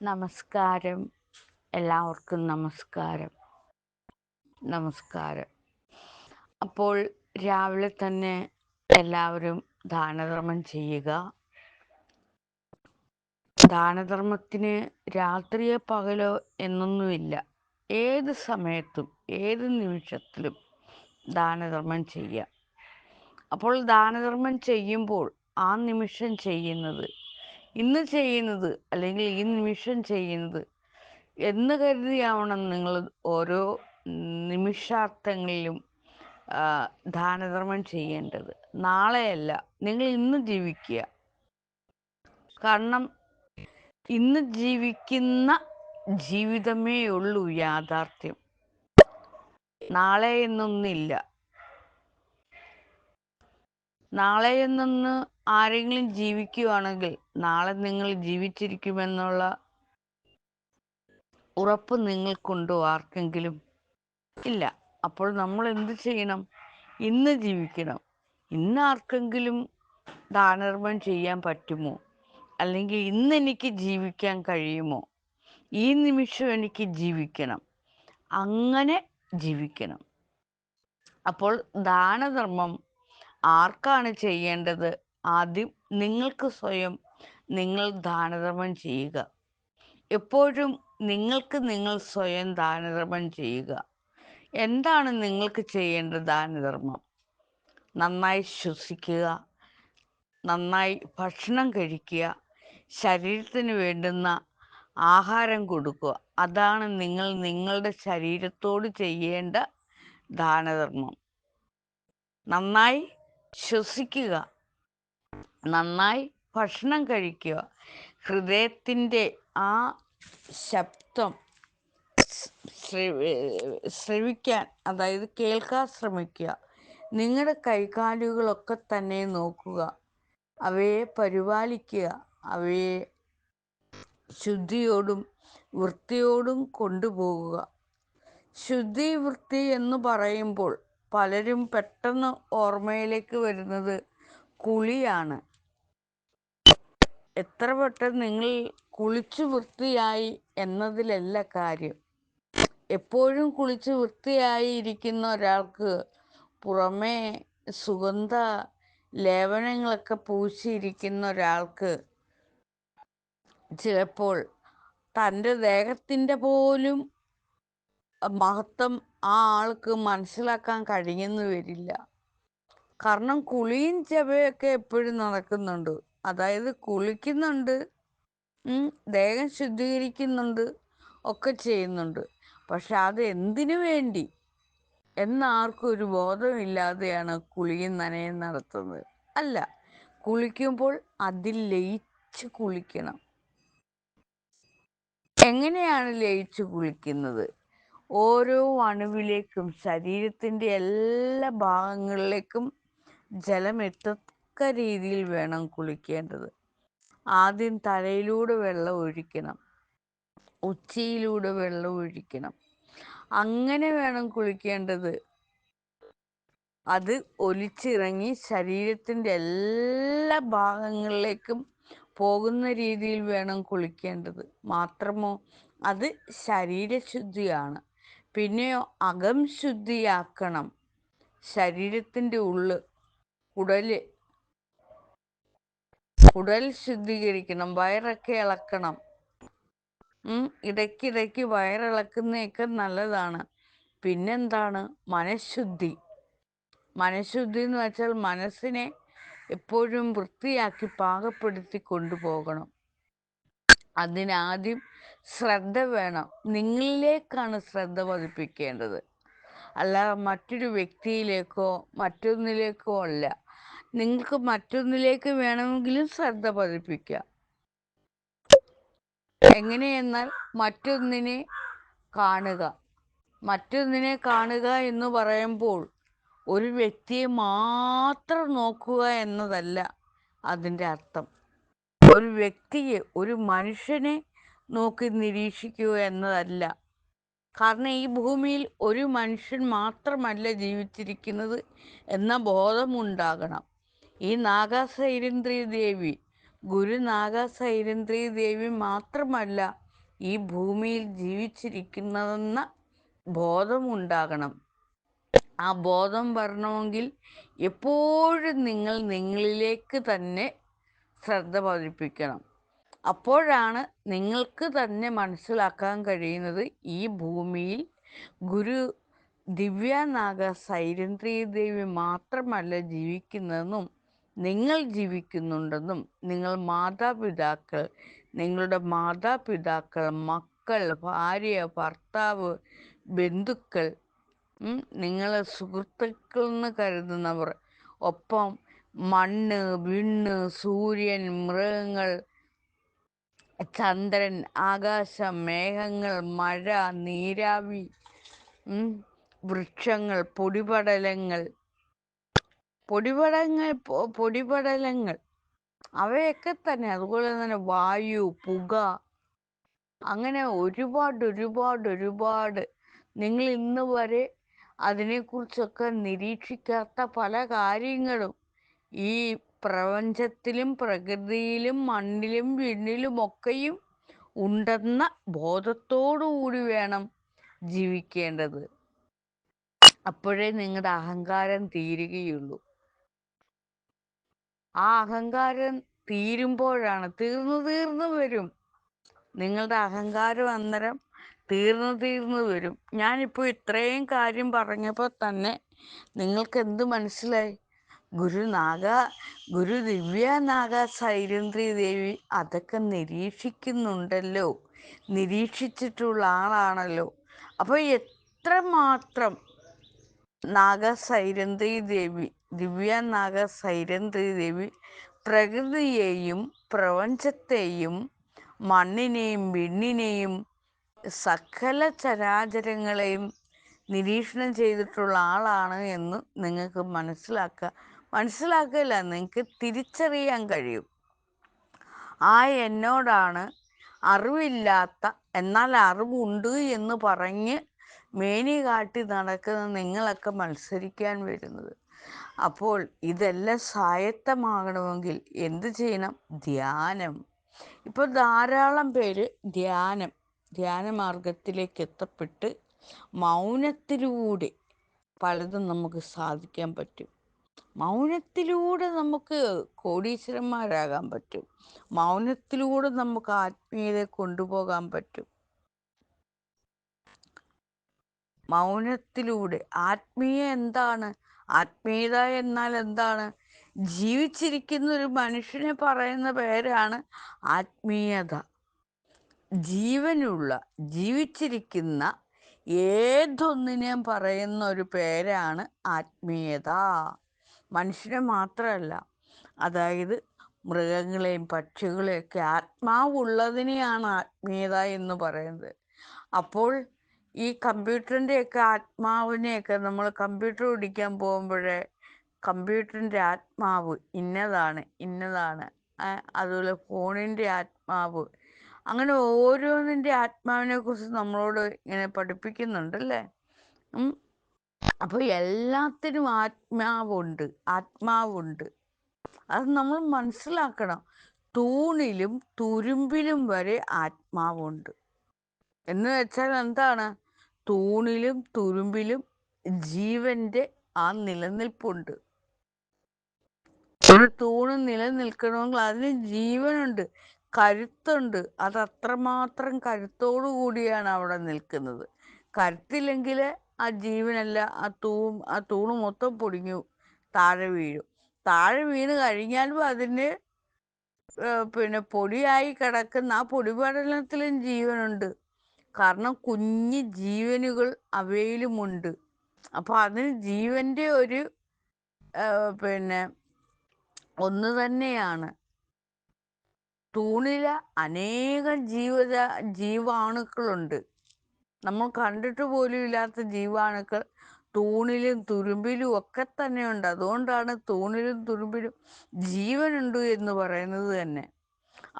നമസ്കാരം. എല്ലാവർക്കും നമസ്കാരം. നമസ്കാരം. അപ്പോൾ രാവിലെ തന്നെ എല്ലാവരും ദാനധർമ്മം ചെയ്യുക. ദാനധർമ്മത്തിന് രാത്രിയോ പകലോ എന്നൊന്നുമില്ല. ഏത് സമയത്തും ഏത് നിമിഷത്തിലും ദാനധർമ്മം ചെയ്യാം അപ്പോൾ ദാനധർമ്മം ചെയ്യുമ്പോൾ ആ നിമിഷം ചെയ്യുന്നത് ഇന്ന് ചെയ്യുന്നത് അല്ലെങ്കിൽ ഈ നിമിഷം ചെയ്യുന്നത് എന്ന് കരുതിയാവണം നിങ്ങൾ ഓരോ നിമിഷാർത്ഥങ്ങളിലും ദാനധർമ്മം ചെയ്യേണ്ടത്. നാളെയല്ല നിങ്ങൾ ഇന്ന് ജീവിക്കുക. കാരണം ഇന്ന് ജീവിക്കുന്ന ജീവിതമേ ഉള്ളൂ യാഥാർത്ഥ്യം. നാളെ എന്നൊന്നില്ല. നാളെ എന്നൊന്ന് ആരെങ്കിലും ജീവിക്കുകയാണെങ്കിൽ നാളെ നിങ്ങൾ ജീവിച്ചിരിക്കുമെന്നുള്ള ഉറപ്പ് നിങ്ങൾക്കുണ്ടോ ആർക്കെങ്കിലും? ഇല്ല. അപ്പോൾ നമ്മൾ എന്ത് ചെയ്യണം? ഇന്ന് ജീവിക്കണം. ഇന്ന് ആർക്കെങ്കിലും ദാനർമ്മം ചെയ്യാൻ പറ്റുമോ? അല്ലെങ്കിൽ ഇന്ന് എനിക്ക് ജീവിക്കാൻ കഴിയുമോ? ഈ നിമിഷം എനിക്ക് ജീവിക്കണം. അങ്ങനെ ജീവിക്കണം. അപ്പോൾ ദാനധർമ്മം ആർക്കാണ് ചെയ്യേണ്ടത്? ആദ്യം നിങ്ങൾക്ക് സ്വയം നിങ്ങൾ ദാനധർമ്മം ചെയ്യുക. എപ്പോഴും നിങ്ങൾക്ക് നിങ്ങൾ സ്വയം ദാനധർമ്മം ചെയ്യുക. എന്താണ് നിങ്ങൾക്ക് ചെയ്യേണ്ട ദാനധർമ്മം? നന്നായി ശ്വസിക്കുക നന്നായി ഭക്ഷണം കഴിക്കുക ശരീരത്തിന് വേണ്ടുന്ന ആഹാരം കൊടുക്കുക. അതാണ് നിങ്ങൾ നിങ്ങളുടെ ശരീരത്തോട് ചെയ്യേണ്ട ദാനധർമ്മം. നന്നായി ശ്വസിക്കുക. നന്നായി ഭക്ഷണം കഴിക്കുക. ഹൃദയത്തിന്റെ ആ ശബ്ദം ശ്രവിക്കാൻ അതായത് കേൾക്കാൻ ശ്രമിക്കുക. നിങ്ങളുടെ കൈകാലുകളൊക്കെ തന്നെ നോക്കുക. അവയെ പരിപാലിക്കുക. അവയെ ശുദ്ധിയോടും വൃത്തിയോടും കൊണ്ടുപോകുക. ശുദ്ധി വൃത്തി എന്ന് പറയുമ്പോൾ പലരും പെട്ടെന്ന് ഓർമ്മയിലേക്ക് വരുന്നത് കുളിയാണ്. എത്ര പെട്ടെന്ന് നിങ്ങൾ കുളിച്ചു വൃത്തിയായി എന്നതിലല്ല കാര്യം. എപ്പോഴും കുളിച്ച് വൃത്തിയായി ഇരിക്കുന്ന ഒരാൾക്ക് പുറമേ സുഗന്ധ ലേപനങ്ങളൊക്കെ പൂശിയിരിക്കുന്ന ഒരാൾക്ക് ചിലപ്പോൾ തന്റെ ദേഹത്തിന്റെ പോലും മഹത്വം ആ ആൾക്ക് മനസ്സിലാക്കാൻ കഴിയുന്നു വരില്ല. കാരണം കുളിയും ചെവയൊക്കെ എപ്പോഴും നടക്കുന്നുണ്ട്. അതായത് കുളിക്കുന്നുണ്ട് ദേഹം ശുദ്ധീകരിക്കുന്നുണ്ട് ഒക്കെ ചെയ്യുന്നുണ്ട്. പക്ഷെ അത് എന്തിനു വേണ്ടി? എന്നാർക്കും ഒരു ബോധമില്ലാതെയാണ് കുളിയും നനയും നടത്തുന്നത്. അല്ല കുളിക്കുമ്പോൾ അതിൽ ലയിച്ച് കുളിക്കണം. എങ്ങനെയാണ് ലയിച്ച് കുളിക്കുന്നത്? ഓരോ അണുവിലേക്കും ശരീരത്തിന്റെ എല്ലാ ഭാഗങ്ങളിലേക്കും ജലം എത്തക്ക രീതിയിൽ വേണം കുളിക്കേണ്ടത്. ആദ്യം തലയിലൂടെ വെള്ളം ഒഴിക്കണം. ഉച്ചയിലൂടെ വെള്ളം ഒഴിക്കണം. അങ്ങനെ വേണം കുളിക്കേണ്ടത്. അത് ഒലിച്ചിറങ്ങി ശരീരത്തിന്റെ എല്ലാ ഭാഗങ്ങളിലേക്കും പോകുന്ന രീതിയിൽ വേണം കുളിക്കേണ്ടത്. മാത്രമോ അത് ശരീരശുദ്ധിയാണ്. പിന്നെയോ അകം ശുദ്ധിയാക്കണം. ശരീരത്തിന്റെ ഉള്ള് കുടൽ കുടൽ ശുദ്ധീകരിക്കണം വയറൊക്കെ ഇളക്കണം. ഇടയ്ക്കിടയ്ക്ക് വയറിളക്കുന്നതൊക്കെ നല്ലതാണ്. പിന്നെന്താണ്? മനഃശുദ്ധി. മനഃശുദ്ധി എന്ന് വെച്ചാൽ മനസ്സിനെ എപ്പോഴും വൃത്തിയാക്കി പാകപ്പെടുത്തി കൊണ്ടുപോകണം. അതിനാദ്യം ശ്രദ്ധ വേണം. നിങ്ങളിലേക്കാണ് ശ്രദ്ധ പതിപ്പിക്കേണ്ടത്. അല്ല മറ്റൊരു വ്യക്തിയിലേക്കോ മറ്റൊന്നിലേക്കോ അല്ല. നിങ്ങൾക്ക് മറ്റൊന്നിലേക്ക് വേണമെങ്കിലും ശ്രദ്ധ പതിപ്പിക്കാം. എങ്ങനെയെന്നാൽ മറ്റൊന്നിനെ കാണുക. മറ്റൊന്നിനെ കാണുക എന്ന് പറയുമ്പോൾ ഒരു വ്യക്തിയെ മാത്രം നോക്കുക എന്നതല്ല അതിന്റെ അർത്ഥം. ഒരു വ്യക്തിയെ ഒരു മനുഷ്യനെ നോക്കി നിരീക്ഷിക്കുക എന്നതല്ല. കാരണം ഈ ഭൂമിയിൽ ഒരു മനുഷ്യൻ മാത്രമല്ല ജീവിച്ചിരിക്കുന്നത് എന്ന ബോധമുണ്ടാകണം. ഈ നാഗാസൈരന്ത്രി ദേവി ഗുരു നാഗാസൈരന്ത്രി ദേവി മാത്രമല്ല ഈ ഭൂമിയിൽ ജീവിച്ചിരിക്കുന്നതെന്ന ബോധമുണ്ടാകണം. ആ ബോധം വരണമെങ്കിൽ എപ്പോഴും നിങ്ങൾ നിങ്ങളിലേക്ക് തന്നെ ശ്രദ്ധ പതിപ്പിക്കണം. അപ്പോഴാണ് നിങ്ങൾക്ക് തന്നെ മനസ്സിലാക്കാൻ കഴിയുന്നത് ഈ ഭൂമിയിൽ ഗുരു ദിവ്യാനാഗ സൈരന്ത്രി ദേവി മാത്രമല്ല ജീവിക്കുന്നതെന്നും നിങ്ങൾ ജീവിക്കുന്നുണ്ടെന്നും നിങ്ങൾ മാതാപിതാക്കൾ നിങ്ങളുടെ മാതാപിതാക്കൾ മക്കൾ ഭാര്യ ഭർത്താവ് ബന്ധുക്കൾ നിങ്ങളെ സുഹൃത്തുക്കൾ എന്ന് കരുതുന്നവർ ഒപ്പം മണ്ണ് വിണ്ണ് സൂര്യൻ മൃഗങ്ങൾ ചന്ദ്രൻ ആകാശം മേഘങ്ങൾ മഴ നീരാവി വൃക്ഷങ്ങൾ പൊടിപടലങ്ങൾ പൊടിപടങ്ങൾ പൊടിപടലങ്ങൾ. അവയൊക്കെ തന്നെ. അതുപോലെ തന്നെ വായു പുക അങ്ങനെ ഒരുപാട് ഒരുപാട് ഒരുപാട്. നിങ്ങൾ ഇന്ന് വരെ അതിനെക്കുറിച്ചൊക്കെ നിരീക്ഷിക്കാത്ത പല കാര്യങ്ങളും ഈ പ്രപഞ്ചത്തിലും പ്രകൃതിയിലും മണ്ണിലും വിണ്ണിലുമൊക്കെയും ഉണ്ടെന്ന ബോധത്തോടു കൂടി വേണം ജീവിക്കേണ്ടത്. അപ്പോഴേ നിങ്ങളുടെ അഹങ്കാരം തീരുകയുള്ളൂ. ആ അഹങ്കാരം തീരുമ്പോഴാണ് തീർന്നു തീർന്നു വരും. നിങ്ങളുടെ അഹങ്കാരം അന്നേരം തീർന്നു തീർന്നു വരും. ഞാനിപ്പോൾ ഇത്രയും കാര്യം പറഞ്ഞപ്പോൾ തന്നെ നിങ്ങൾക്ക് എന്ത് മനസ്സിലായി? ഗുരുനാഗ ഗുരു ദിവ്യ നാഗ സൈരന്ദ്രി ദേവി അതൊക്കെ നിരീക്ഷിക്കുന്നുണ്ടല്ലോ. നിരീക്ഷിച്ചിട്ടുള്ള ആളാണല്ലോ. അപ്പോൾ എത്രമാത്രം നാഗസൈരന്തി ദേവി ദിവ്യ നാഗസൈരന്തി ദേവി പ്രകൃതിയെയും പ്രപഞ്ചത്തെയും മണ്ണിനെയും വിണ്ണിനെയും സകല ചരാചരങ്ങളെയും നിരീക്ഷണം ചെയ്തിട്ടുള്ള ആളാണ് എന്ന് നിങ്ങൾക്ക് മനസ്സിലാക്കുക മനസ്സിലാക്കില്ല നിങ്ങൾക്ക് തിരിച്ചറിയാൻ കഴിയും. ആ എന്നോടാണ് അറിവില്ലാത്ത എന്നാൽ അറിവുണ്ട് എന്ന് പറഞ്ഞ് മേനി കാട്ടി നടക്കുന്ന നിങ്ങളൊക്കെ മത്സരിക്കാൻ വരുന്നത്. അപ്പോൾ ഇതെല്ലാം സ്വായത്തമാകണമെങ്കിൽ എന്ത് ചെയ്യണം? ധ്യാനം. ഇപ്പോൾ ധാരാളം പേര് ധ്യാനം ധ്യാനമാർഗത്തിലേക്ക് എത്തപ്പെട്ട് മൗനത്തിലൂടെ പലതും നമുക്ക് സാധിക്കാൻ പറ്റും. മൗനത്തിലൂടെ നമുക്ക് കോടീശ്വരന്മാരാകാൻ പറ്റും. മൗനത്തിലൂടെ നമുക്ക് ആത്മീയതയെ കൊണ്ടുപോകാൻ പറ്റും. മൗനത്തിലൂടെ ആത്മീയ എന്താണ്? ആത്മീയത എന്നാൽ എന്താണ്? ജീവിച്ചിരിക്കുന്ന ഒരു മനുഷ്യനെ പറയുന്ന പേരാണ് ആത്മീയത. ജീവനുള്ള ജീവിച്ചിരിക്കുന്ന ഏതൊന്നിനെയും പറയുന്ന ഒരു പേരാണ് ആത്മീയത. മനുഷ്യനെ മാത്രമല്ല അതായത് മൃഗങ്ങളെയും പക്ഷികളെയൊക്കെ ആത്മാവുള്ളതിനെയാണ് ആത്മീയത എന്ന് പറയുന്നത്. അപ്പോൾ ഈ കമ്പ്യൂട്ടറിന്റെയൊക്കെ ആത്മാവിനെയൊക്കെ നമ്മൾ കമ്പ്യൂട്ടർ പിടിക്കാൻ പോകുമ്പോഴേ കമ്പ്യൂട്ടറിന്റെ ആത്മാവ് ഇന്നതാണ് ഇന്നതാണ്. അതുപോലെ ഫോണിന്റെ ആത്മാവ്. അങ്ങനെ ഓരോന്നിന്റെ ആത്മാവിനെ കുറിച്ച് നമ്മളോട് ഇങ്ങനെ പഠിപ്പിക്കുന്നുണ്ടല്ലേ? അപ്പോൾ എല്ലാത്തിനും ആത്മാവുണ്ട് ആത്മാവുണ്ട്. അത് നമ്മൾ മനസ്സിലാക്കണം. തൂണിലും തുരുമ്പിലും വരെ ആത്മാവുണ്ട്. എന്ന് വെച്ചാൽ എന്താണ്? തൂണിലും തുരുമ്പിലും ജീവന്റെ ആ നിലനിൽപ്പുണ്ട്. ഒരു തൂണ് നിലനിൽക്കണമെങ്കിൽ അതിന് ജീവനുണ്ട് കരുത്തുണ്ട്. അത് അത്രമാത്രം കരുത്തോടു കൂടിയാണ് അവിടെ നിൽക്കുന്നത്. കരുത്തില്ലെങ്കിൽ ആ ജീവനല്ല ആ തൂ ആ തൂണ് മൊത്തം പൊടിഞ്ഞു താഴെ വീഴും. താഴെ വീണ് കഴിഞ്ഞാലും അതിന് പിന്നെ പൊടിയായി കിടക്കുന്ന ആ പൊടിപടലത്തിലും ജീവനുണ്ട്. കാരണം കുഞ്ഞ് ജീവനുകൾ അവയിലുമുണ്ട്. അപ്പോൾ അതിന് ജീവന്റെ ഒരു പിന്നെ ഒന്ന് തന്നെയാണ്. തൂണില അനേകം ജീവജ ജീവാണുക്കളുണ്ട്. നമ്മൾ കണ്ടിട്ട് പോലും ഇല്ലാത്ത ജീവാണുക്കൾ. തൂണിലും തുരുമ്പിലും ഒക്കെ തന്നെയുണ്ട്. അതുകൊണ്ടാണ് തൂണിലും തുരുമ്പിലും ജീവനുണ്ട് എന്ന് പറയുന്നത് തന്നെ.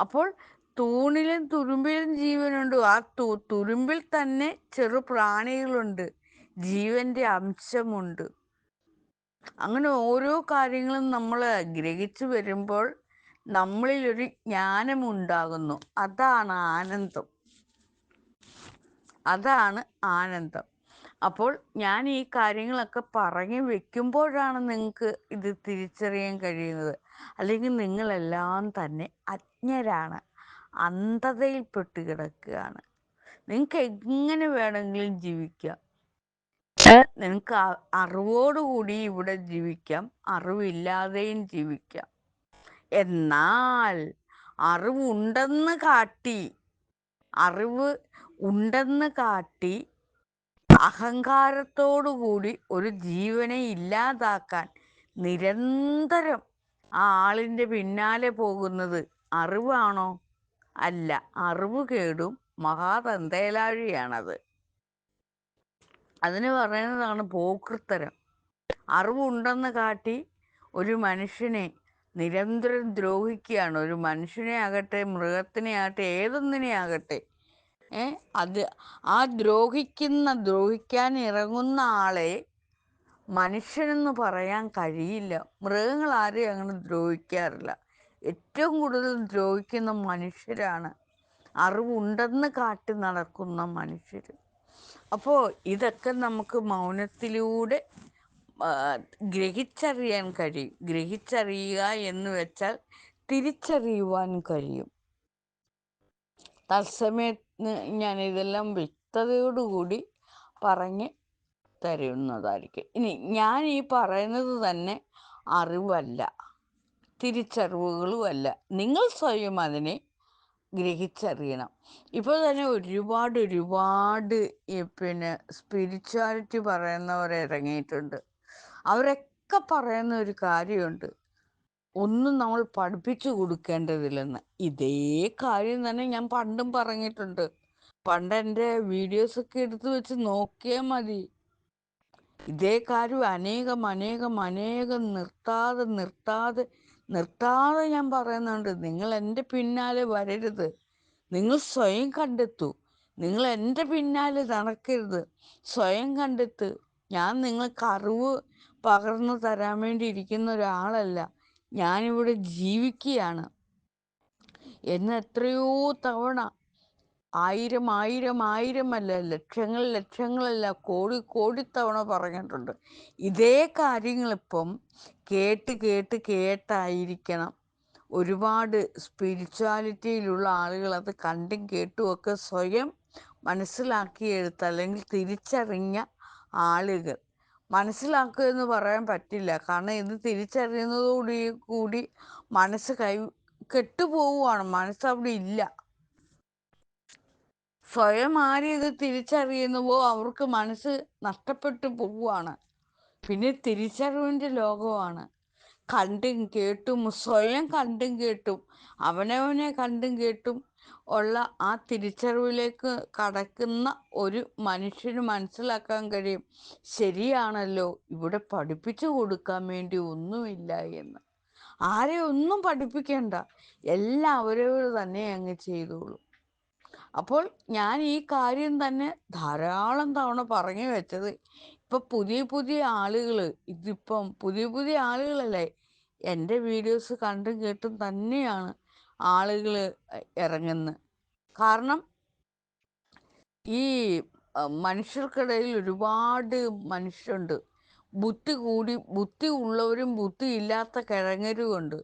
അപ്പോൾ തൂണിലും തുരുമ്പിലും ജീവനുണ്ട്. ആ തു തുരുമ്പിൽ തന്നെ ചെറു പ്രാണികളുണ്ട്. ജീവന്റെ അംശമുണ്ട്. അങ്ങനെ ഓരോ കാര്യങ്ങളും നമ്മൾ ഗ്രഹിച്ചു വരുമ്പോൾ നമ്മളിൽ ഒരു ജ്ഞാനമുണ്ടാകുന്നു. അതാണ് ആനന്ദം. അതാണ് ആനന്ദം. അപ്പോൾ ഞാൻ ഈ കാര്യങ്ങളൊക്കെ പറഞ്ഞു വെക്കുമ്പോഴാണ് നിങ്ങൾക്ക് ഇത് തിരിച്ചറിയാൻ കഴിയുന്നത്. അല്ലെങ്കിൽ നിങ്ങളെല്ലാം തന്നെ അജ്ഞരാണ്. അന്ധതയിൽപ്പെട്ട് കിടക്കുകയാണ്. നിങ്ങൾക്ക് എങ്ങനെ വേണമെങ്കിലും ജീവിക്കാം. നിനക്ക് അറിവോടുകൂടി ഇവിടെ ജീവിക്കാം. അറിവില്ലാതെയും ജീവിക്കാം. എന്നാൽ അറിവുണ്ടെന്ന് കാട്ടി അറിവ് ഉണ്ടെന്ന് കാട്ടി അഹങ്കാരത്തോടുകൂടി ഒരു ജീവനെ ഇല്ലാതാക്കാൻ നിരന്തരം ആ ആളിന്റെ പിന്നാലെ പോകുന്നത് അറിവാണോ? അല്ല അറിവ് കേടും മഹാതന്തേലാഴിയാണത്. അതിന് പറയുന്നതാണ് പോക്കൃത്തരം അറിവുണ്ടെന്ന് കാട്ടി ഒരു മനുഷ്യനെ നിരന്തരം ദ്രോഹിക്കുകയാണ്. ഒരു മനുഷ്യനെ ആകട്ടെ മൃഗത്തിനെ ആകട്ടെ ഏതൊന്നിനെ ആകട്ടെ ഏ? അത് ആ ദ്രോഹിക്കുന്ന ദ്രോഹിക്കാൻ ഇറങ്ങുന്ന ആളെ മനുഷ്യനെന്ന് പറയാൻ കഴിയില്ല. മൃഗങ്ങൾ ആരെയും അങ്ങനെ ദ്രോഹിക്കാറില്ല. ഏറ്റവും കൂടുതൽ ദ്രോഹിക്കുന്ന മനുഷ്യരാണ്. അറിവുണ്ടെന്ന് കാട്ടി നടക്കുന്ന മനുഷ്യർ അപ്പോൾ ഇതൊക്കെ നമുക്ക് മൗനത്തിലൂടെ ഗ്രഹിച്ചറിയാൻ കഴിയും. ഗ്രഹിച്ചറിയുക എന്ന് വെച്ചാൽ തിരിച്ചറിയുവാൻ കഴിയും. തത്സമയത്ത് ഞാൻ ഇതെല്ലാം വ്യക്തതയോടുകൂടി പറഞ്ഞ് തരുന്നതായിരിക്കും. ഇനി ഞാൻ ഈ പറയുന്നത് തന്നെ അറിവല്ല തിരിച്ചറിവുകളുമല്ല. നിങ്ങൾ സ്വയം അതിനെ ഗ്രഹിച്ചറിയണം. ഇപ്പോൾ തന്നെ ഒരുപാട് ഒരുപാട് പിന്നെ സ്പിരിച്വാലിറ്റി പറയുന്നവർ ഇറങ്ങിയിട്ടുണ്ട്. അവരൊക്കെ പറയുന്ന ഒരു കാര്യമുണ്ട്. ഒന്നും നമ്മൾ പഠിപ്പിച്ചു കൊടുക്കേണ്ടതില്ലെന്ന്. ഇതേ കാര്യം തന്നെ ഞാൻ പണ്ടും പറഞ്ഞിട്ടുണ്ട്. പണ്ട് എന്റെ വീഡിയോസൊക്കെ എടുത്തു വെച്ച് നോക്കിയാൽ മതി. ഇതേ കാര്യം അനേകം അനേകം അനേകം നിർത്താതെ നിർത്താതെ നിർത്താതെ ഞാൻ പറയുന്നുണ്ട്. നിങ്ങൾ എന്റെ പിന്നാലെ വരരുത്. നിങ്ങൾ സ്വയം കണ്ടെത്തൂ. നിങ്ങൾ എന്റെ പിന്നാലെ നടക്കരുത്. സ്വയം കണ്ടെത്ത്. ഞാൻ നിങ്ങൾക്ക് അറിവ് പകർന്നു തരാൻ വേണ്ടി ഇരിക്കുന്ന ഒരാളല്ല. ഞാനിവിടെ ജീവിക്കുകയാണ്. എന്ന് എത്രയോ തവണ ആയിരം ആയിരം ആയിരം അല്ല ലക്ഷങ്ങൾ ലക്ഷങ്ങളല്ല കോടി കോടി തവണ പറഞ്ഞിട്ടുണ്ട്. ഇതേ കാര്യങ്ങളിപ്പം കേട്ട് കേട്ട് കേട്ടായിരിക്കണം. ഒരുപാട് സ്പിരിച്വാലിറ്റിയിലുള്ള ആളുകൾ അത് കണ്ടും കേട്ടും ഒക്കെ സ്വയം മനസ്സിലാക്കിയെടുത്ത് അല്ലെങ്കിൽ തിരിച്ചറിഞ്ഞ ആളുകൾ. മനസ്സിലാക്കുക എന്ന് പറയാൻ പറ്റില്ല. കാരണം ഇത് തിരിച്ചറിയുന്നതോടുകൂടി കൂടി മനസ്സ് കൈ കെട്ടുപോവുകയാണ് മനസ്സ് അവിടെ ഇല്ല. സ്വയം ആര് ഇത് തിരിച്ചറിയുന്നുവോ അവർക്ക് മനസ്സ് നഷ്ടപ്പെട്ടു പോവുകയാണ് പിന്നെ തിരിച്ചറിവിന്റെ ലോകമാണ്. കണ്ടും കേട്ടും സ്വയം കണ്ടും കേട്ടും അവനവനെ കണ്ടും കേട്ടും ഉള്ള ആ തിരിച്ചറിവിലേക്ക് കടക്കുന്ന ഒരു മനുഷ്യന് മനസ്സിലാക്കാൻ കഴിയും. ശരിയാണല്ലോ ഇവിടെ പഠിപ്പിച്ചു കൊടുക്കാൻ വേണ്ടി ഒന്നുമില്ല എന്ന്. ആരെ ഒന്നും പഠിപ്പിക്കേണ്ട എല്ലാം അവരവർ തന്നെ അങ്ങ് ചെയ്തോളൂ. അപ്പോൾ ഞാൻ ഈ കാര്യം തന്നെ ധാരാളം തവണ പറഞ്ഞു വെച്ചത്. ഇപ്പം പുതിയ പുതിയ ആളുകൾ ഇതിപ്പം പുതിയ പുതിയ ആളുകളല്ലേ? എന്റെ വീഡിയോസ് കണ്ടും കേട്ടും തന്നെയാണ്. ആളുകൾ ഇറങ്ങുന്നു. കാരണം ഈ മനുഷ്യർക്കിടയിൽ ഒരുപാട് മനുഷ്യരുണ്ട്. ബുദ്ധി കൂടി ബുദ്ധി ഉള്ളവരും ബുദ്ധി ഇല്ലാത്ത കിഴങ്ങരുമുണ്ട്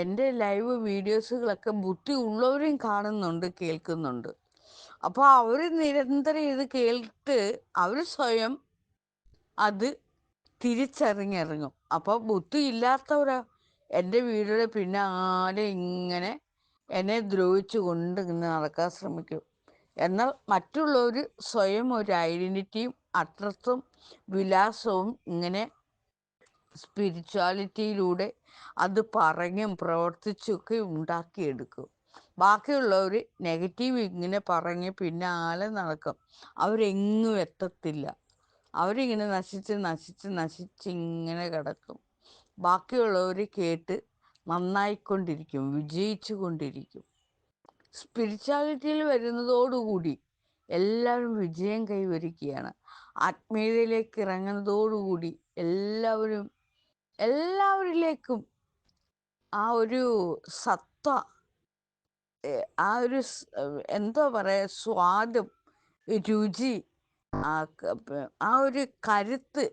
എന്റെ ലൈവ് വീഡിയോസുകളൊക്കെ ബുദ്ധി ഉള്ളവരും കാണുന്നുണ്ട് കേൾക്കുന്നുണ്ട്. അപ്പോൾ അവർ നിരന്തരം ഇത് കേൾട്ട് അവർ സ്വയം അത് തിരിച്ചറിഞ്ഞിറങ്ങും. അപ്പോൾ ബുദ്ധി ഇല്ലാത്തവരാ എന്റെ വീടിന്റെ പിന്നാലെ ഇങ്ങനെ എന്നെ ദ്രോഹിച്ചു കൊണ്ട് ഇങ്ങനെ നടക്കാൻ ശ്രമിക്കും. എന്നാൽ മറ്റുള്ളവർ സ്വയം ഒരു ഐഡന്റിറ്റിയും അഡ്രസ്സും വിലാസവും ഇങ്ങനെ സ്പിരിച്വാലിറ്റിയിലൂടെ അത് പറഞ്ഞും പ്രവർത്തിച്ചൊക്കെ ഉണ്ടാക്കിയെടുക്കും. ബാക്കിയുള്ളവർ നെഗറ്റീവ് ഇങ്ങനെ പറഞ്ഞ് പിന്നാലെ നടക്കും. അവരെങ്ങും എത്തത്തില്ല. അവരിങ്ങനെ നശിച്ച് നശിച്ച് നശിച്ച് ഇങ്ങനെ കിടക്കും. ബാക്കിയുള്ളവർ കേട്ട് നന്നായിക്കൊണ്ടിരിക്കും വിജയിച്ചു കൊണ്ടിരിക്കും സ്പിരിച്വാലിറ്റിയിൽ വരുന്നതോടുകൂടി എല്ലാവരും വിജയം കൈവരിക്കുകയാണ്. ആത്മീയതയിലേക്ക് ഇറങ്ങുന്നതോടുകൂടി എല്ലാവരും എല്ലാവരിലേക്കും ആ ഒരു സത്ത ആ ഒരു എന്താ പറയുക സ്വാദം രുചി ആ ആ ഒരു കരുത്ത്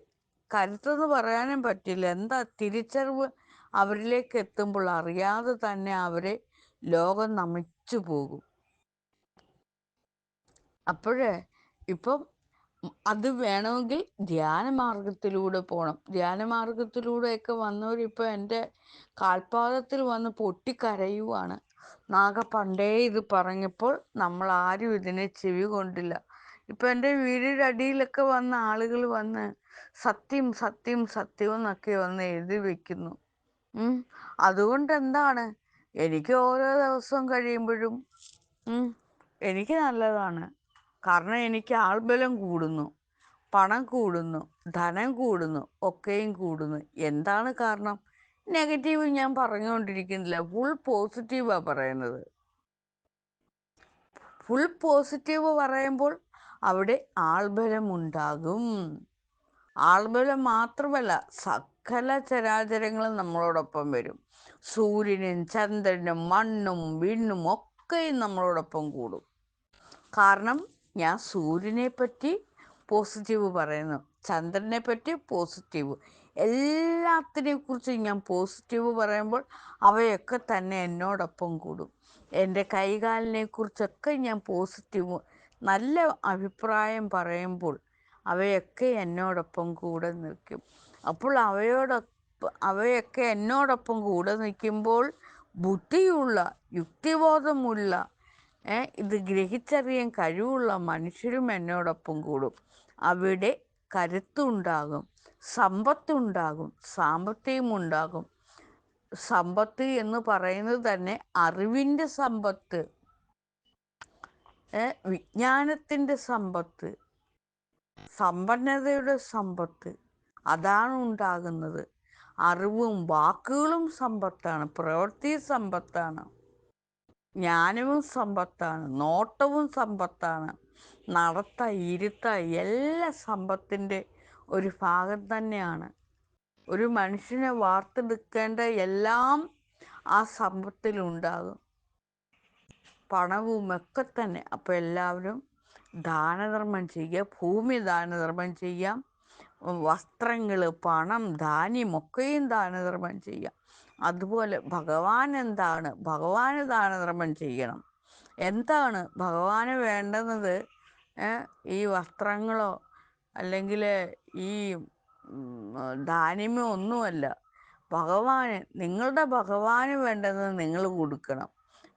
കരുത്തെന്ന് പറയാനും പറ്റില്ല. എന്താ തിരിച്ചറിവ് അവരിലേക്ക് എത്തുമ്പോൾ അറിയാതെ തന്നെ അവരെ ലോകം നമിച്ചു പോകും. അപ്പോഴേ ഇപ്പം അത് വേണമെങ്കിൽ ധ്യാന മാർഗത്തിലൂടെ പോകണം ധ്യാന മാർഗത്തിലൂടെയൊക്കെ വന്നവരിപ്പോൾ എന്റെ കാൽപാദത്തിൽ വന്ന് പൊട്ടിക്കരയുവാണ്. നാഗ പണ്ടേ ഇത് പറഞ്ഞപ്പോൾ നമ്മൾ ആരും ഇതിനെ ചെവി കൊണ്ടില്ല. ഇപ്പം എന്റെ വീടിന്റെ അടിയിലൊക്കെ വന്ന ആളുകൾ വന്ന് സത്യം സത്യം സത്യം എന്നൊക്കെ ഒന്ന് എഴുതി വെക്കുന്നു. അതുകൊണ്ട് എന്താണ്? എനിക്ക് ഓരോ ദിവസവും കഴിയുമ്പോഴും എനിക്ക് നല്ലതാണ്. കാരണം എനിക്ക് ആൾബലം കൂടുന്നു പണം കൂടുന്നു ധനം കൂടുന്നു ഒക്കെയും കൂടുന്നു. എന്താണ് കാരണം? നെഗറ്റീവ് ഞാൻ പറഞ്ഞുകൊണ്ടിരിക്കുന്നില്ല. ഫുൾ പോസിറ്റീവാണ് പറയുന്നത്. ഫുൾ പോസിറ്റീവ് പറയുമ്പോൾ അവിടെ ആൾബലം ഉണ്ടാകും. ആൾബലം മാത്രമല്ല സകല ചരാചരങ്ങളും നമ്മളോടൊപ്പം വരും. സൂര്യനും ചന്ദ്രനും മണ്ണും വിണ്ണും ഒക്കെയും നമ്മളോടൊപ്പം കൂടും. കാരണം ഞാൻ സൂര്യനെ പറ്റി പോസിറ്റീവ് പറയുന്നു ചന്ദ്രനെ പറ്റി പോസിറ്റീവ്. എല്ലാത്തിനെ കുറിച്ച് ഞാൻ പോസിറ്റീവ് പറയുമ്പോൾ അവയൊക്കെ തന്നെ എന്നോടൊപ്പം കൂടും. എന്റെ കൈകാലിനെ കുറിച്ചൊക്കെ ഞാൻ പോസിറ്റീവ് നല്ല അഭിപ്രായം പറയുമ്പോൾ അവയൊക്കെ എന്നോടൊപ്പം കൂടെ നിൽക്കും. അപ്പോൾ അവയോടൊപ്പം അവയൊക്കെ എന്നോടൊപ്പം കൂടെ നിൽക്കുമ്പോൾ ബുദ്ധിയുള്ള യുക്തിബോധമുള്ള ഇത് ഗ്രഹിച്ചറിയാൻ കഴിവുള്ള മനുഷ്യരും എന്നോടൊപ്പം കൂടും. അവിടെ കരുത്തുണ്ടാകും സമ്പത്തുണ്ടാകും സാമ്പത്തികം ഉണ്ടാകും സമ്പത്ത് എന്ന് പറയുന്നത് തന്നെ അറിവിന്റെ സമ്പത്ത് വിജ്ഞാനത്തിന്റെ സമ്പത്ത് സമ്പന്നതയുടെ സമ്പത്ത്. അതാണ് ഉണ്ടാകുന്നത്. അറിവും വാക്കുകളും സമ്പത്താണ്. പ്രവൃത്തി സമ്പത്താണ്. ജ്ഞാനവും സമ്പത്താണ്. നോട്ടവും സമ്പത്താണ്. നടത്ത ഇരുത്ത എല്ലാ സമ്പത്തിന്റെ ഒരു ഭാഗം തന്നെയാണ്. ഒരു മനുഷ്യനെ വാർത്തെടുക്കേണ്ട എല്ലാം ആ സമ്പത്തിലുണ്ടാകും. പണവും ഒക്കെ തന്നെ. അപ്പോൾ എല്ലാവരും ദാനധർമ്മം ചെയ്യുക ഭൂമി ദാനധർമ്മം ചെയ്യാം. വസ്ത്രങ്ങൾ പണം ധാന്യമൊക്കെയും ദാനധർമ്മം ചെയ്യാം. അതുപോലെ ഭഗവാൻ എന്താണ്? ഭഗവാന് ദാനധർമ്മം ചെയ്യണം. എന്താണ് ഭഗവാന് വേണ്ടുന്നത്? ഈ വസ്ത്രങ്ങളോ അല്ലെങ്കിൽ ഈ ധാന്യമോ ഒന്നുമല്ല. ഭഗവാന് നിങ്ങളുടെ ഭഗവാന് വേണ്ടത് നിങ്ങൾ കൊടുക്കണം.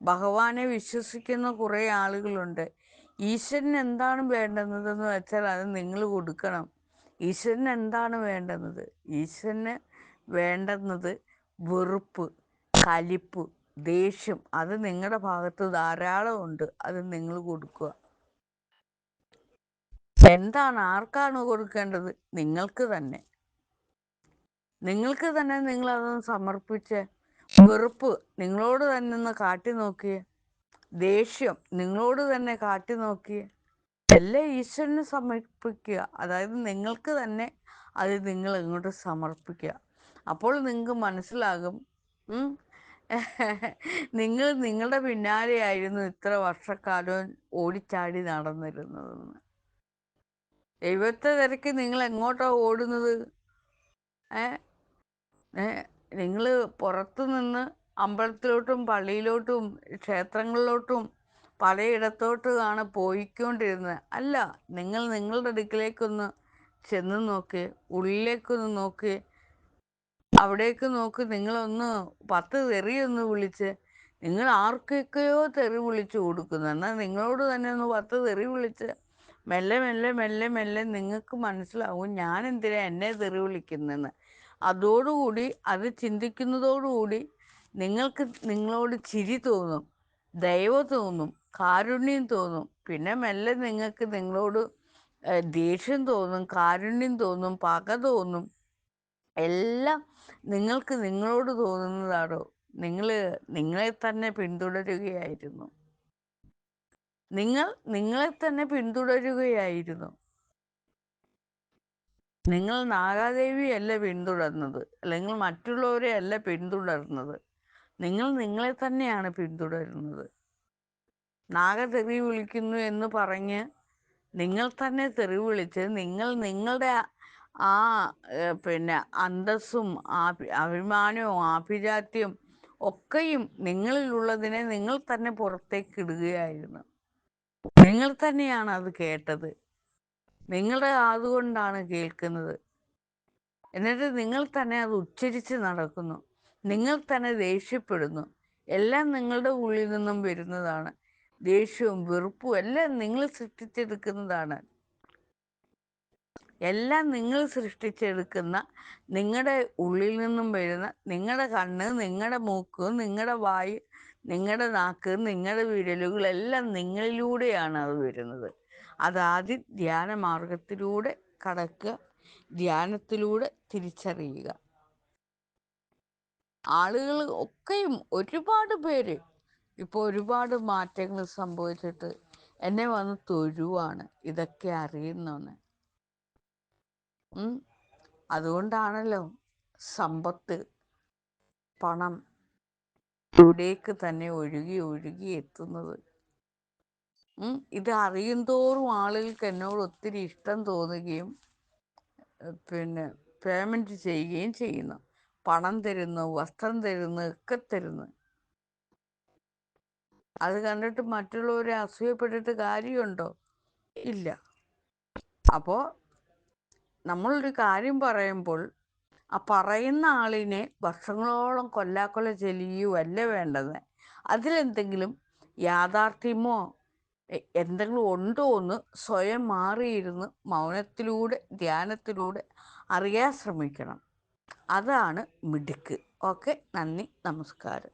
ഭഗവാനെ വിശ്വസിക്കുന്ന കുറേ ആളുകളുണ്ട്. ഈശ്വരന് എന്താണ് വേണ്ടുന്നതെന്ന് വെച്ചാൽ അത് നിങ്ങൾ കൊടുക്കണം. ഈശ്വരന് എന്താണ് വേണ്ടുന്നത്? ഈശ്വരന് വേണ്ടുന്നത് വെറുപ്പ് കലിപ്പ് ദേഷ്യം. അത് നിങ്ങളുടെ ഭാഗത്ത് ധാരാളം ഉണ്ട്. അത് നിങ്ങൾ കൊടുക്കുക. എന്താണ്? ആർക്കാണ് കൊടുക്കേണ്ടത്? നിങ്ങൾക്ക് തന്നെ. നിങ്ങൾക്ക് തന്നെ നിങ്ങൾ അതൊന്ന് സമർപ്പിച്ച് വെറുപ്പ് നിങ്ങളോട് തന്നെ ഒന്ന് കാട്ടി നോക്കിയേ. ദേഷ്യം. നിങ്ങളോട് തന്നെ കാട്ടി നോക്കി. എല്ലാം ഈശ്വരന് സമർപ്പിക്കുക. അതായത് നിങ്ങൾക്ക് തന്നെ അത് നിങ്ങൾ ഇങ്ങോട്ട് സമർപ്പിക്കുക. അപ്പോൾ നിങ്ങൾക്ക് മനസ്സിലാകും നിങ്ങൾ നിങ്ങളുടെ പിന്നാലെയായിരുന്നു ഇത്ര വർഷക്കാലവും ഓടിച്ചാടി നടന്നിരുന്നതെന്ന്. ദൈവത്തെ തിരക്ക് നിങ്ങൾ എങ്ങോട്ടാ ഓടുന്നത്? ഏ നിങ്ങൾ പുറത്തു നിന്ന് അമ്പലത്തിലോട്ടും പള്ളിയിലോട്ടും ക്ഷേത്രങ്ങളിലോട്ടും പലയിടത്തോട്ടുമാണ് പോയിക്കൊണ്ടിരുന്നത്. അല്ല നിങ്ങൾ നിങ്ങളുടെ അടുക്കിലേക്കൊന്ന് ചെന്ന് നോക്ക് ഉള്ളിലേക്കൊന്ന് നോക്ക്. അവിടേക്ക് നോക്ക്. നിങ്ങളൊന്ന് പത്ത് തെറിയൊന്ന് വിളിച്ച് നിങ്ങൾ ആർക്കൊക്കെയോ തെറി വിളിച്ചു കൊടുക്കുന്നു. എന്നാൽ നിങ്ങളോട് തന്നെ ഒന്ന് പത്ത് തെറി വിളിച്ച് മെല്ലെ മെല്ലെ മെല്ലെ മെല്ലെ നിങ്ങൾക്ക് മനസ്സിലാവും ഞാൻ എന്തിനാ എന്നെ തെറി വിളിക്കുന്നതെന്ന്. അതോടുകൂടി അത് ചിന്തിക്കുന്നതോടുകൂടി നിങ്ങൾക്ക് നിങ്ങളോട് ചിരി തോന്നും ദയവ് തോന്നും കാരുണ്യം തോന്നും. പിന്നെ മെല്ലെ നിങ്ങൾക്ക് നിങ്ങളോട് ദേഷ്യം തോന്നും കാരുണ്യം തോന്നും പക തോന്നും. എല്ലാം നിങ്ങൾക്ക് നിങ്ങളോട് തോന്നുന്നതാണോ? നിങ്ങൾ നിങ്ങളെ തന്നെ പിന്തുടരുകയായിരുന്നു. നിങ്ങൾ നിങ്ങളെ തന്നെ പിന്തുടരുകയായിരുന്നു. നിങ്ങൾ നാഗാദേവിയല്ല പിന്തുടർന്നത്. അല്ലെങ്കിൽ മറ്റുള്ളവരെ അല്ല പിന്തുടർന്നത്. നിങ്ങൾ നിങ്ങളെ തന്നെയാണ് പിന്തുടരുന്നത്. നാഗതെറി വിളിക്കുന്നു എന്ന് പറഞ്ഞ് നിങ്ങൾ തന്നെ തെറി വിളിച്ച് നിങ്ങൾ നിങ്ങളുടെ ആ- പിന്നെ അന്തസ്സും അഭിമാനവും ആഭിജാത്യവും ഒക്കെയും നിങ്ങളിലുള്ളതിനെ നിങ്ങൾ തന്നെ പുറത്തേക്ക് ഇടുകയായിരുന്നു. നിങ്ങൾ തന്നെയാണ് അത് കേട്ടത്. നിങ്ങളുടെ അതുകൊണ്ടാണ് കേൾക്കുന്നത്. എന്നിട്ട് നിങ്ങൾ തന്നെ അത് ഉച്ചരിച്ച് നടക്കുന്നു. നിങ്ങൾ തന്നെ ദേഷ്യപ്പെടുന്നു. എല്ലാം നിങ്ങളുടെ ഉള്ളിൽ നിന്നും വരുന്നതാണ്. ദേഷ്യവും വെറുപ്പും എല്ലാം നിങ്ങൾ സൃഷ്ടിച്ചെടുക്കുന്നതാണ്. എല്ലാം നിങ്ങൾ സൃഷ്ടിച്ചെടുക്കുന്ന നിങ്ങളുടെ ഉള്ളിൽ നിന്നും വരുന്ന നിങ്ങളുടെ കണ്ണ് നിങ്ങളുടെ മൂക്ക് നിങ്ങളുടെ വായ് നിങ്ങളുടെ നാക്ക് നിങ്ങളുടെ വിരലുകൾ എല്ലാം നിങ്ങളിലൂടെയാണ് അത് വരുന്നത്. അതാദ്യം ധ്യാന മാർഗത്തിലൂടെ കടക്കുക ധ്യാനത്തിലൂടെ തിരിച്ചറിയുക. ആളുകൾ ഒക്കെയും ഒരുപാട് പേര് ഇപ്പോൾ ഒരുപാട് മാറ്റങ്ങൾ സംഭവിച്ചിട്ട് എന്നെ വന്ന് തൊഴുവാണ്. ഇതൊക്കെ അറിയുന്നതെന്ന് ഉം. അതുകൊണ്ടാണല്ലോ സമ്പത്ത് പണം ഇവിടേക്ക് തന്നെ ഒഴുകി ഒഴുകി എത്തുന്നത്. ഇത് അറിയും തോറും ആളുകൾക്ക് എന്നോട് ഒത്തിരി ഇഷ്ടം തോന്നുകയും പിന്നെ പേയ്മെന്റ് ചെയ്യുകയും ചെയ്യുന്നു. പണം തരുന്നു വസ്ത്രം തരുന്നു ഒക്കെ തരുന്നു. അത് കണ്ടിട്ട് മറ്റുള്ളവരെ അസൂയപ്പെട്ടിട്ട് കാര്യമുണ്ടോ? ഇല്ല. അപ്പോൾ നമ്മളൊരു കാര്യം പറയുമ്പോൾ ആ പറയുന്ന ആളിനെ വർഷങ്ങളോളം കൊല്ലാക്കൊല ചെല്ലുകയല്ല വേണ്ടത്? അതിലെന്തെങ്കിലും യാഥാർത്ഥ്യമോ എന്തെങ്കിലും ഉണ്ടോ എന്ന് സ്വയം മാറിയിരുന്ന് മൗനത്തിലൂടെ ധ്യാനത്തിലൂടെ അറിയാൻ ശ്രമിക്കണം. അതാണ് മിടുക്ക്. ഓക്കെ നന്ദി നമസ്കാരം.